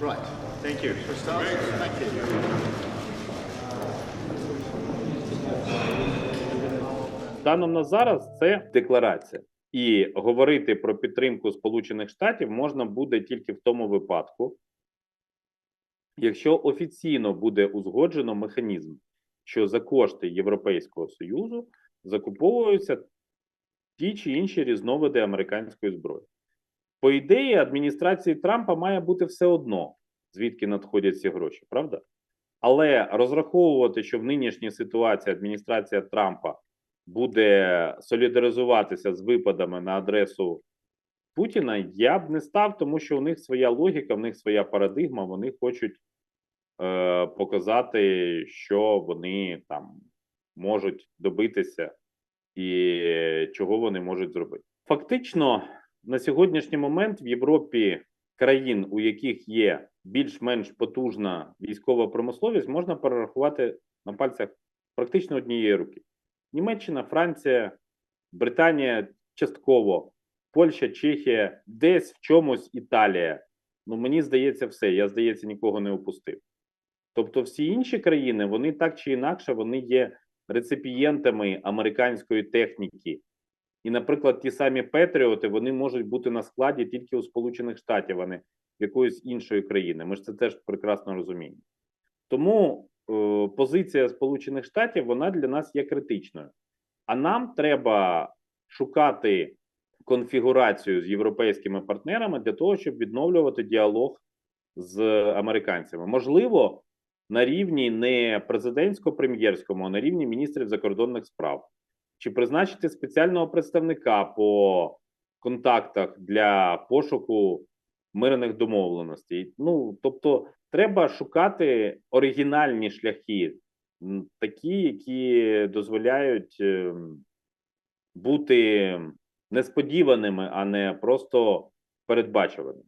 Right. Thank you. Christoph, thank you. Станом на зараз це декларація, і говорити про підтримку Сполучених Штатів можна буде тільки в тому випадку, якщо офіційно буде узгоджено механізм, що за кошти Європейського Союзу закуповуються ті чи інші різновиди американської зброї. По ідеї, адміністрації Трампа має бути все одно, звідки надходять ці гроші, правда? Але розраховувати, що в нинішній ситуації адміністрація Трампа буде солідаризуватися з випадами на адресу Путіна, я б не став, тому що у них своя логіка, в них своя парадигма, вони хочуть е, показати, що вони там можуть добитися і чого вони можуть зробити. Фактично, на сьогоднішній момент в Європі країн, у яких є більш-менш потужна військова промисловість, можна перерахувати на пальцях практично однієї руки. Німеччина, Франція, Британія частково, Польща, Чехія, десь в чомусь Італія. Ну мені здається, все. Я здається, нікого не опустив. Тобто, всі інші країни, вони так чи інакше, вони є реципієнтами американської техніки. І, наприклад, ті самі Петріоти вони можуть бути на складі тільки у Сполучених Штатів, а не в якоїсь іншої країни. Ми ж це теж прекрасно розуміємо. Тому е, позиція Сполучених Штатів вона для нас є критичною. А нам треба шукати конфігурацію з європейськими партнерами для того, щоб відновлювати діалог з американцями. Можливо, на рівні не президентсько-прем'єрському, а на рівні міністрів закордонних справ, чи призначити спеціального представника по контактах для пошуку мирних домовленостей. Ну тобто, треба шукати оригінальні шляхи, такі, які дозволяють ем, бути несподіваними, а не просто передбачуваними.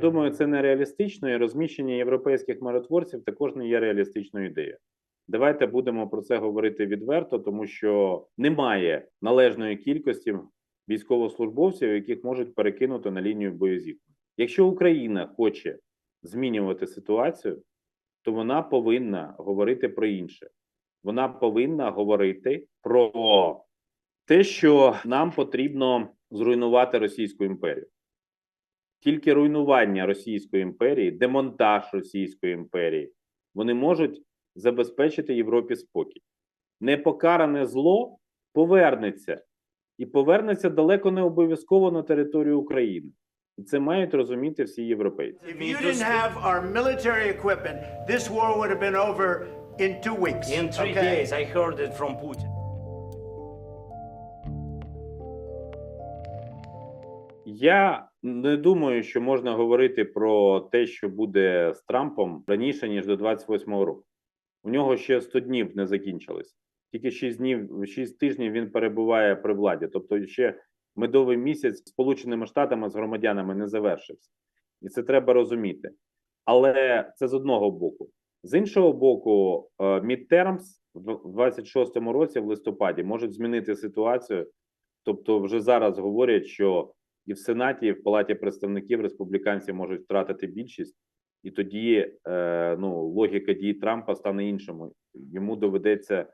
Думаю, це нереалістично, і розміщення європейських миротворців також не є реалістичною ідеєю. Давайте будемо про це говорити відверто, тому що немає належної кількості військовослужбовців, яких можуть перекинути на лінію боєзіткнення. Якщо Україна хоче змінювати ситуацію, то вона повинна говорити про інше. Вона повинна говорити про те, що нам потрібно зруйнувати Російську імперію. Тільки руйнування Російської імперії, демонтаж Російської імперії, вони можуть забезпечити Європі спокій. Непокаране зло повернеться і повернеться далеко не обов'язково на територію України. І це мають розуміти всі європейці. Я не думаю, що можна говорити про те, що буде з Трампом раніше ніж до 28-го року. У нього ще 100 днів не закінчилось. Тільки 6 днів, 6 тижнів він перебуває при владі. Тобто, ще медовий місяць з Сполученими Штатами з громадянами не завершився, і це треба розуміти. Але це з одного боку. З іншого боку, е, midterms в 26-му році, в листопаді, можуть змінити ситуацію. Тобто, вже зараз говорять, що і в Сенаті, і в Палаті представників республіканці можуть втратити більшість, і тоді е, ну, логіка дій Трампа стане іншому. Йому доведеться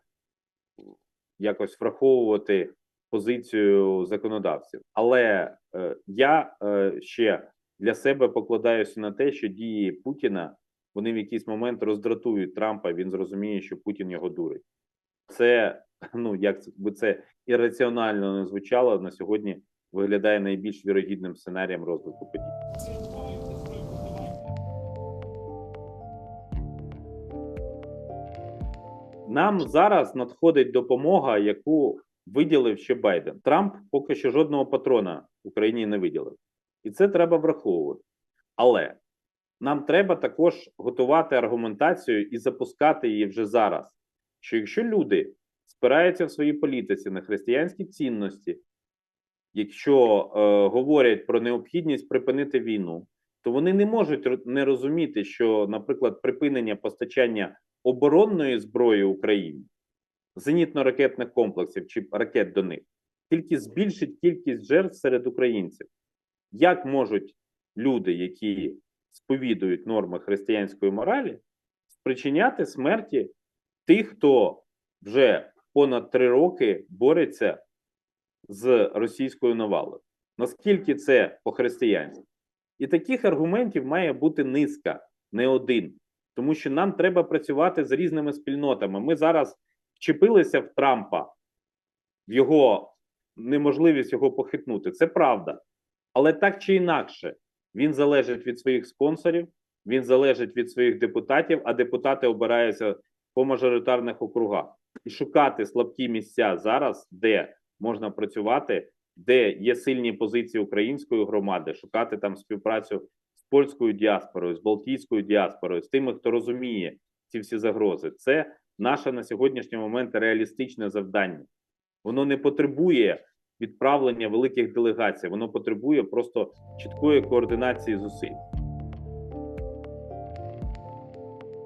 якось враховувати позицію законодавців. Але е, я е, ще для себе покладаюся на те, що дії Путіна вони в якийсь момент роздратують Трампа. Він зрозуміє, що Путін його дурить. Це ну як би це ірраціонально не звучало на сьогодні. Виглядає найбільш вірогідним сценарієм розвитку подій. Нам зараз надходить допомога, яку виділив ще Байден. Трамп поки що жодного патрона Україні не виділив, і це треба враховувати. Але нам треба також готувати аргументацію і запускати її вже зараз. Що якщо люди спираються в своїй політиці на християнські цінності, якщо е, говорять про необхідність припинити війну, то вони не можуть не розуміти, що, наприклад, припинення постачання оборонної зброї Україні зенітно-ракетних комплексів чи ракет до них, тільки збільшить кількість жертв серед українців. Як можуть люди, які сповідують норми християнської моралі, спричиняти смерті тих, хто вже понад три роки бореться з російською навалою? Наскільки це по-християнськи? І таких аргументів має бути низка, не один. Тому що нам треба працювати з різними спільнотами. Ми зараз вчепилися в Трампа, в його неможливість його похитнути. Це правда. Але так чи інакше, він залежить від своїх спонсорів, він залежить від своїх депутатів, а депутати обираються по мажоритарних округах. І шукати слабкі місця зараз, де можна працювати, де є сильні позиції української громади, шукати там співпрацю з польською діаспорою, з балтійською діаспорою, з тими, хто розуміє ці всі загрози. Це наше на сьогоднішній момент реалістичне завдання. Воно не потребує відправлення великих делегацій, воно потребує просто чіткої координації зусиль.